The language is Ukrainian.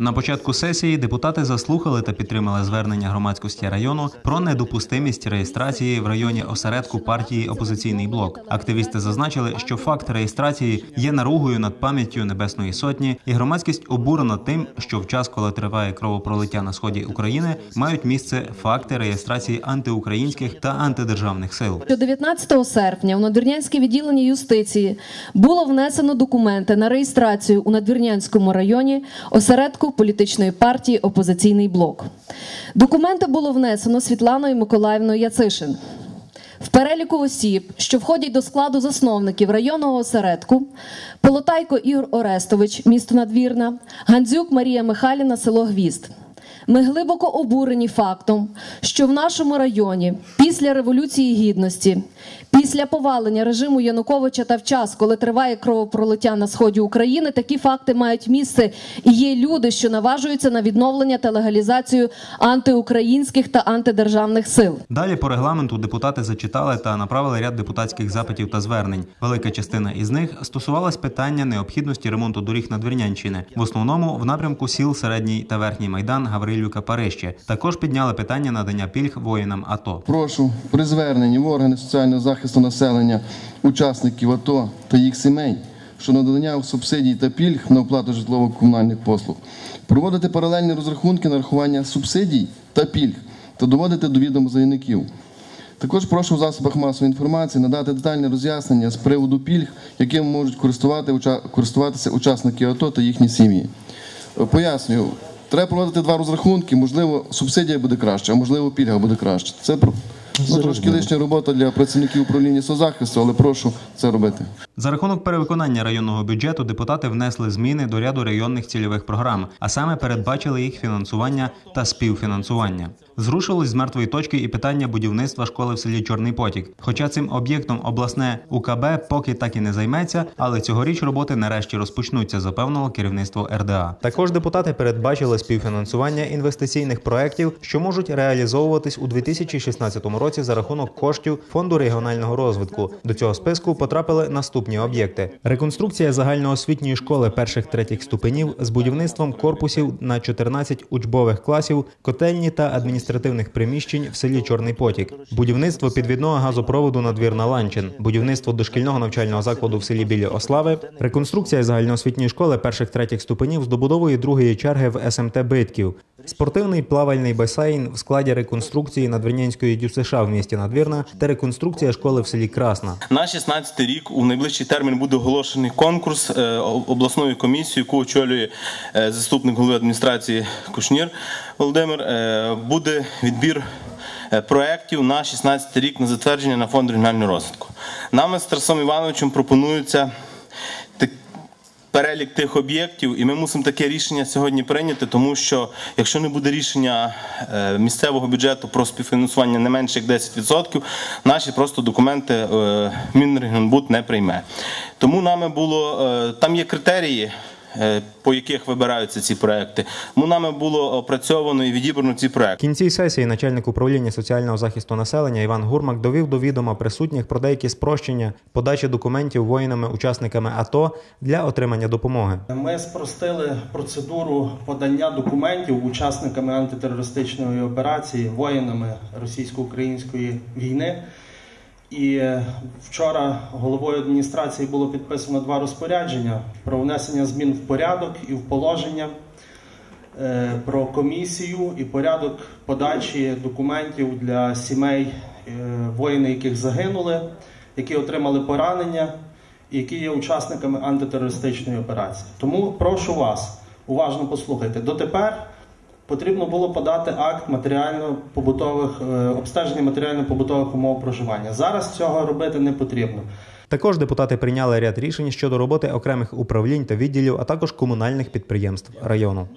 На початку сесії депутати заслухали та підтримали звернення громадськості району про недопустимість реєстрації в районі осередку партії Опозиційний блок. Активісти зазначили, що факт реєстрації є наругою над пам'яттю Небесної Сотні, і громадськість обурена тим, що в час, коли триває кровопролиття на сході України, мають місце факти реєстрації антиукраїнських та антидержавних сил. Що 19 серпня у Надвірнянське відділення юстиції було внесено документи на реєстрацію у Надвірнянському районі осередку політичної партії Опозиційний блок. Документи було внесено Світланою Миколаївною Яцишин. В переліку осіб, що входять до складу засновників районного осередку, Полотайко Ігор Орестович, місто Надвірна, Гандзюк Марія Михайліна, село Гвізд. Ми глибоко обурені фактом, що в нашому районі після Революції Гідності, після повалення режиму Януковича та в час, коли триває кровопролиття на сході України, такі факти мають місце і є люди, що наважуються на відновлення та легалізацію антиукраїнських та антидержавних сил. Далі по регламенту депутати зачитали та направили ряд депутатських запитів та звернень. Велика частина із них стосувалась питання необхідності ремонту доріг Надвірнянщини, в основному в напрямку сіл Середній та Верхній Майдан Гаврилюка Парище. Також підняли питання надання пільг воїнам АТО. Прошу при зверненні в органи соціального захисту населення учасників АТО та їх сімей щодо надання субсидій та пільг на оплату житлово-комунальних послуг, проводити паралельні розрахунки нарахування субсидій та пільг та доводити до відома заявників. Також прошу в засобах масової інформації надати детальне роз'яснення з приводу пільг, яким можуть користувати, користуватися учасники АТО та їхні сім'ї. Е, Пояснюю, треба проводити два розрахунки. Можливо, субсидія буде краще, а можливо, пільга буде краще. Це ну, трошки лишня робота для працівників управління соцзахисту, але прошу це робити. За рахунок перевиконання районного бюджету депутати внесли зміни до ряду районних цільових програм, а саме передбачили їх фінансування та співфінансування. Зрушилось з мертвої точки і питання будівництва школи в селі Чорний Потік. Хоча цим об'єктом обласне УКБ поки так і не займеться, але цьогоріч роботи нарешті розпочнуться, запевнило керівництво РДА. Також депутати передбачили співфінансування інвестиційних проєктів, що можуть реалізовуватись у 2016 році за рахунок коштів фонду регіонального розвитку. До цього списку потрапили наступні об'єкти: реконструкція загальноосвітньої школи перших третіх ступенів з будівництвом корпусів на 14 учбових класів, котельні та адміністративних приміщень в селі Чорний Потік, будівництво підвідного газопроводу надвірна Ланчин, будівництво дошкільного навчального закладу в селі Білі Ослави, реконструкція загальноосвітньої школи перших третіх ступенів з добудовою другої черги в СМТ Битків, спортивний плавальний басейн в складі реконструкції Надвірнянської ДЮСШ в місті Надвірна та реконструкція школи в селі Красна. На 16 рік у найближчий термін буде оголошений конкурс е, обласною комісією, яку очолює е, заступник голови адміністрації Кушнір Володимир. Е, Буде відбір проєктів на 16 рік на затвердження на фонд регіонального розвитку. Нами з Тарасом Івановичем пропонується перелік тих об'єктів, і ми мусимо таке рішення сьогодні прийняти, тому що якщо не буде рішення е, місцевого бюджету про співфінансування не менше як 10%, наші просто документи е, Мінрегіонбуд не прийме. Тому нами було е, там є критерії. Е, По яких вибираються ці проекти, тому нами було опрацьовано і відібрано ці В проекти. кінці сесії начальник управління соціального захисту населення Іван Гурмак довів до відома присутніх про деякі спрощення подачі документів воїнами-учасниками АТО для отримання допомоги. Ми спростили процедуру подання документів учасниками антитерористичної операції, воїнами російсько-української війни. І е, вчора головою адміністрації було підписано два розпорядження про внесення змін в порядок і в положення, е, про комісію і порядок подачі документів для сімей е, воїнів, яких загинули, які отримали поранення, які є учасниками антитерористичної операції. Тому прошу вас уважно послухайте. Дотепер потрібно було подати акт матеріально-побутових е, обстеження матеріально-побутових умов проживання. Зараз цього робити не потрібно. Також депутати прийняли ряд рішень щодо роботи окремих управлінь та відділів, а також комунальних підприємств району.